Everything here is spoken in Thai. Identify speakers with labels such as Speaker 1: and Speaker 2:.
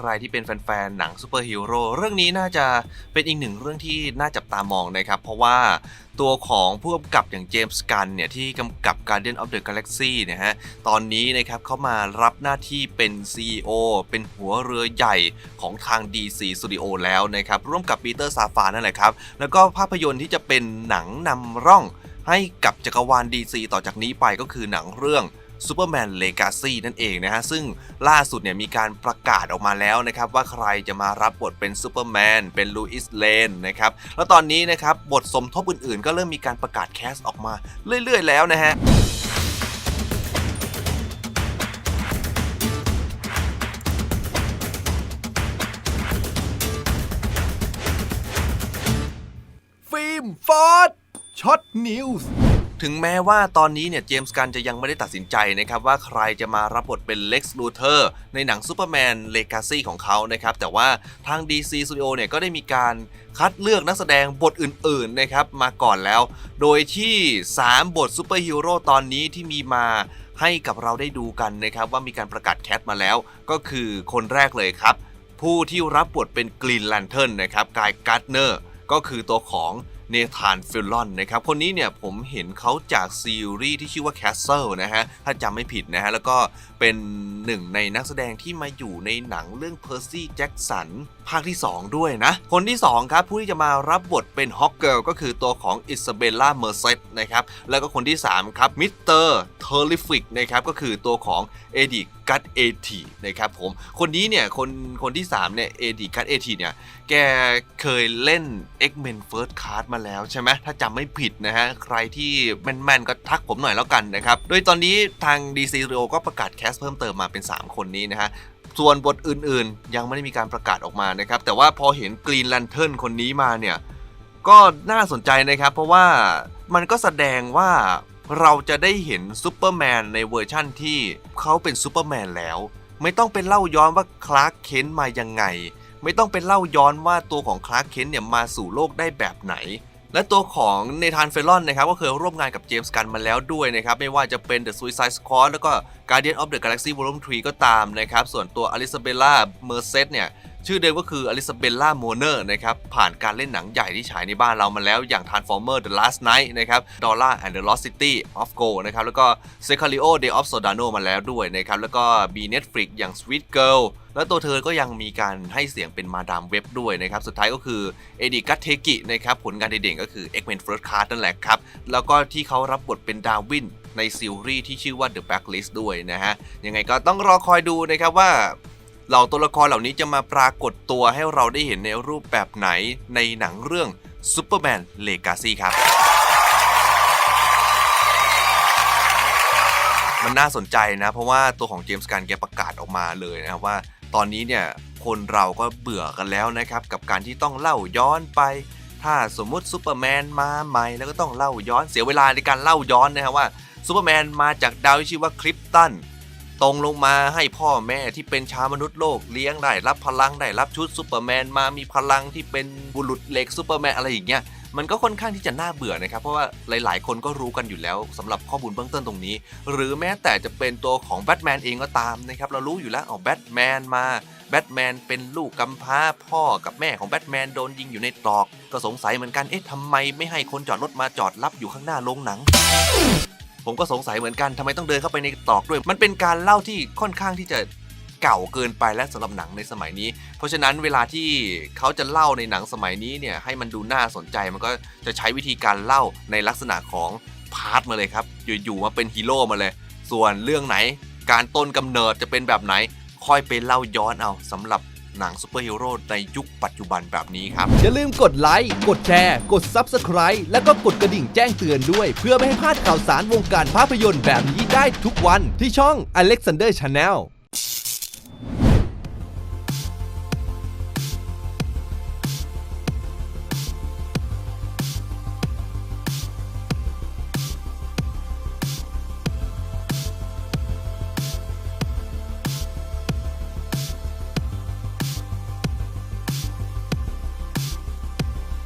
Speaker 1: ใครที่เป็นแฟนๆ หนังซูเปอร์ฮีโร่เรื่องนี้น่าจะเป็นอีกหนึ่งเรื่องที่น่าจับตามองนะครับ เพราะว่าตัวของผู้กำกับอย่างเจมส์กันเนี่ย ที่กำกับ Guardian of the Galaxy นะฮะ ตอนนี้นะครับเขามารับหน้าที่เป็น CEO เป็นหัวเรือใหญ่ของทาง DC Studio แล้วนะครับ ร่วมกับปีเตอร์ซาฟานั่นแหละครับ แล้วก็ภาพยนตร์ที่จะเป็นหนังนำร่องให้กับจักรวาล DC ต่อจากนี้ไปก็คือหนังเรื่อง Superman Legacy นั่นเองนะฮะ ซึ่งล่าสุดเนี่ยมีการประกาศออกมาแล้วนะครับ ว่าใครจะมารับบทเป็นซูเปอร์แมนเป็นลูอิสเลนนะครับ แล้วตอนนี้นะครับ บทสมทบอื่นๆ ก็เริ่มมีการประกาศแคสออกมาเรื่อยๆ แล้วนะฮะ
Speaker 2: ฟิล์มฟอร์ดช็อตนิวส์
Speaker 1: ถึงแม้ว่าตอนนี้เนี่ยเจมส์กันจะยังไม่ได้ตัดสินใจนะครับว่าใครจะมารับบทเป็นเล็กซ์ลูเทอร์ในหนัง Superman Legacy ของเขานะครับ แต่ว่าทาง DC Studio เนี่ยก็ได้มีการคัดเลือกนักแสดงบทอื่นๆนะครับมาก่อนแล้ว โดยที่ 3 บทซูเปอร์ฮีโร่ตอนนี้ที่มีมาให้กับเราได้ดูกันนะครับว่ามีการประกาศแคสมาแล้ว ก็คือคนแรกเลยครับ ผู้ที่รับบทเป็นกรีนแลนเทิร์นนะครับกายการ์ดเนอร์ ก็คือตัวของเนธานฟิลลอนนะครับ คนนี้เนี่ยผมเห็นเขาจากซีรีส์ที่ชื่อว่า Castle นะฮะ ถ้าจำไม่ผิดนะฮะ แล้วก็เป็นหนึ่งในนักแสดงที่มาอยู่ในหนังเรื่อง Percy Jackson ภาคที่ 2 ด้วยนะ คนที่ 2 ครับ ผู้ที่จะมารับบทเป็นฮอกเกิลก็คือตัวของอิซาเบลล่าเมอร์เซตนะครับ แล้วก็คนที่ 3 ครับมิสเตอร์ เทอร์ลิฟิกนะครับก็คือตัวของเอดิกัตเอทีนะครับผมคนนี้เนี่ยคนคนที่3เนี่ยเอดิกัตเอทีเนี่ยแกเคยเล่น X-Men First Class มาแล้วใช่ไหมถ้าจำไม่ผิดนะฮะใครที่แม่นๆก็ทักผมหน่อยแล้วกันนะครับโดยตอนนี้ทาง DC Studio ก็ประกาศแคสเพิ่มเติมมาเป็น 3 คนนี้นะฮะส่วนบทอื่นๆ ยังไม่ได้มีการประกาศออกมานะครับ แต่ว่าพอเห็นกรีน l ลนเทิร์นคนนี้มาเนี่ย ก็น่าสนใจนะครับ เพราะว่ามันก็แสดงว่า เราจะได้เห็นซูเปอร์แมนในเวอร์ชั่นที่เขาเป็นซูเปอร์แมนแล้ว ไม่ต้องเป็นเล่าย้อนว่าคลาร์กเคนมายังไง ไม่ต้องเป็นเล่าย้อนว่าตัวของคลาร์กเคนเนี่ยมาสู่โลกได้แบบไหน และตัวของเนธานเฟลลอนนะครับก็เคยร่วมงานกับเจมส์กันมาแล้วด้วยนะครับ ไม่ว่าจะเป็น The Suicide Squad แล้วก็ Guardian of the Galaxy Volume 3 ก็ตามนะครับ ส่วนตัวอลิซาเบลล่าเมอร์เซตเนี่ย ชื่อเดิมก็คืออลิซาเบลล่าโมเนอร์นะครับ ผ่านการเล่นหนังใหญ่ที่ฉายในบ้านเรามาแล้วอย่าง Transformer The Last Night นะครับ Dora and the Lost City of Gold นะครับ แล้วก็ Sicario Day of Sodano มาแล้วด้วยนะครับ แล้วก็มี Netflix อย่าง Sweet Girl แล้วตัวเธอก็ยังมีการให้เสียงเป็นมาดามเว็บด้วยนะครับ สุดท้ายก็คือเอดิกัตเทกินะครับ ผลงานเด่นๆก็คือ X-Men First Class นั่นแหละครับ แล้วก็ที่เขารับบทเป็นดาวินในซีรีส์ที่ชื่อว่า The Blacklist ด้วยนะฮะ ยังไงก็ต้องรอคอยดูนะครับว่า เหล่าตัวละครเหล่านี้จะมาปรากฏตัวให้เราได้เห็นในรูปแบบไหนในหนังเรื่อง Superman Legacy ครับ มันน่าสนใจนะ เพราะว่าตัวของเจมส์การแกประกาศออกมาเลยนะครับว่าตอนนี้เนี่ยคนเราก็เบื่อกันแล้วนะครับกับการที่ต้องเล่าย้อนไป ถ้าสมมุติซูเปอร์แมนมาใหม่แล้วก็ต้องเล่าย้อนเสียเวลาในการเล่าย้อนนะครับว่าซูเปอร์แมนมาจากดาวที่ชื่อว่าคริปตัน ตรงลงมาให้พ่อแม่ที่เป็นชาวมนุษย์โลกเลี้ยงได้รับพลังได้รับชุดซูเปอร์แมนมามีพลังที่เป็นบุรุษเหล็กซูเปอร์แมนอะไรอย่างเงี้ยมันก็ค่อนข้างที่จะน่าเบื่อนะครับ เพราะว่าหลาย ๆ คนก็รู้กันอยู่แล้วสำหรับข้อมูลเบื้องต้นตรงนี้ หรือแม้แต่จะเป็นตัวของแบทแมนเองก็ตามนะครับ เรารู้อยู่แล้วเอาแบทแมนมาแบทแมนเป็นลูกกำพร้าพ่อกับแม่ของแบทแมนโดนยิงอยู่ในตรอก ก็สงสัยเหมือนกันเอ๊ะทำไมไม่ให้คนจอดรถมาจอดรับอยู่ข้างหน้าโรงหนัง ผมก็สงสัยเหมือนกันทำไมต้องเดินเข้าไปในตรอกด้วย มันเป็นการเล่าที่ค่อนข้างที่จะเก่าเกินไปและสำหรับหนังในสมัยนี้ เพราะฉะนั้นเวลาที่เขาจะเล่าในหนังสมัยนี้เนี่ยให้มันดูน่าสนใจมันก็จะใช้วิธีการเล่าในลักษณะของพาร์ทมาเลยครับ อยู่ๆมาเป็นฮีโร่มาเลย ส่วนเรื่องไหน การต้นกำเนิดจะเป็นแบบไหน ค่อยไปเล่าย้อนเอาสำหรับ หนังซูเปอร์ฮีโร่ในยุคปัจจุบันแบบนี้ครับ
Speaker 2: อย่าลืมกดไลค์ กดแชร์ กด Subscribe แล้วก็กดกระดิ่งแจ้งเตือนด้วย เพื่อไม่ให้พลาดข่าวสารวงการภาพยนตร์แบบนี้ได้ทุกวันที่ช่อง Alexander Channel